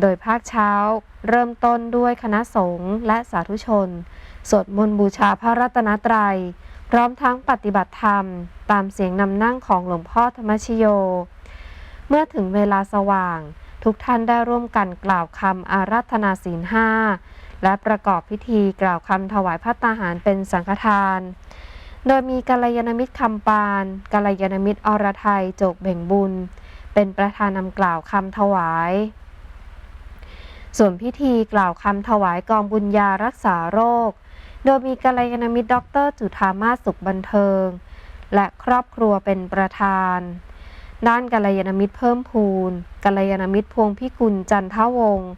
โดยภาคเช้าเริ่มต้นด้วยคณะสงฆ์และสาธุชน สวดมนต์บูชาพระรัตนตรัย พร้อมทั้งปฏิบัติธรรม ตามเสียงนำนั่งของหลวงพ่อธรรมชโย เมื่อถึงเวลาสว่าง ทุกท่านได้ร่วมกันกล่าวคำอาราธนาศีลห้าและประกอบพิธีกล่าวคำถวายพระตาหารเป็นสังฆทาน โดยมีกัลยาณมิตรคำปานกัลยาณมิตรอรไทยโจกเบ่งบุญ เป็นประธานนำกล่าวคำถวาย ส่วนพิธีกล่าวคำถวายกองบุญญารักษาโรค โดยมีกัลยาณมิตรด็อกเตอร์จุธามาสุขบันเทิง และครอบครัวเป็นประธาน ด้านกัลยาณมิตรเพิ่มพูนกัลยาณมิตรพวงพิกุลจันทวงศ์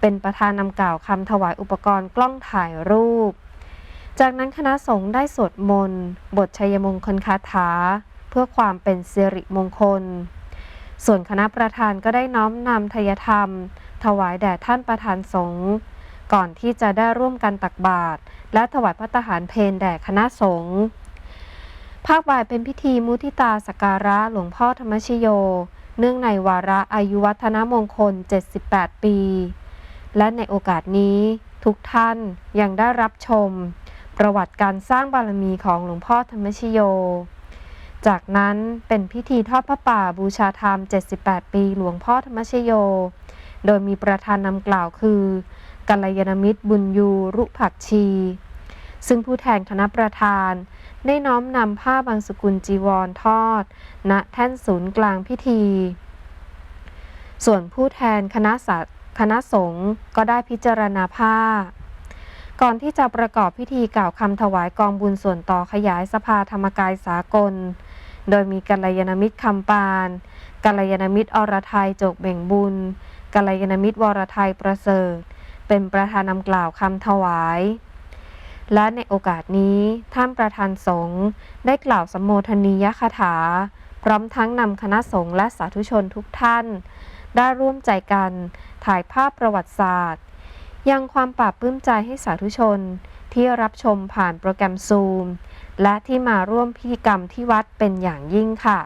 เป็นประธานนำกล่าวคำถวายอุปกรณ์กล้องถ่ายรูป จากนั้นคณะสงฆ์ได้สวดมนต์ บทชัยมงคลคาถา เพื่อความเป็นสิริมงคล ส่วนคณะประธานก็ได้น้อมนำทยธรรม ถวายแด่ท่านประธานสงฆ์ก่อนที่จะได้ร่วมกันตักบาตรและถวายพระตาหารเพลแด่คณะสงฆ์ภาคบ่ายเป็นพิธีมุทิตาสกการะหลวงพ่อธรรมชโย เนื่องในวาระอายุวัฒนมงคล 78 ปี และในโอกาสนี้ทุกท่านยังได้รับชม ประวัติการสร้างบารมีของหลวงพ่อธรรมชโย จากนั้นเป็นพิธีทอดพระป่าบูชาธรรม 78 ปี หลวงพ่อธรรมชโย โดยมีประธานนำกล่าวคือกัลยาณมิตรบุญยูรุผักชี ซึ่งผู้แทนคณะประธาน ได้น้อมนำผ้าบางสกุลจีวรทอด ณแท่นศูนย์กลางพิธี ส่วนผู้แทนคณะสัตคณะสงฆ์ก็ได้พิจารณาผ้า ก่อนที่จะประกอบพิธีกล่าวคำถวายกองบุญส่วนต่อขยายสภาธรรมกายสากล โดยมีกัลยาณมิตรคำปานกัลยาณมิตรอรไทยโจกเบ่งบุญ กัลยาณมิตรวรไทยประเสริฐ เป็นประธานนำกล่าวคำถวาย และในโอกาสนี้ท่านประธานสงฆ์ได้กล่าวสมโภชนียคาถา พร้อมทั้งนำคณะสงฆ์และสาธุชนทุกท่าน ได้ร่วมใจกันถ่ายภาพประวัติศาสตร์ ยังความปราบปลื้มใจให้สาธุชนที่รับชมผ่านโปรแกรมซูมและที่มาร่วมพิธีกรรมที่วัดเป็นอย่างยิ่งค่ะ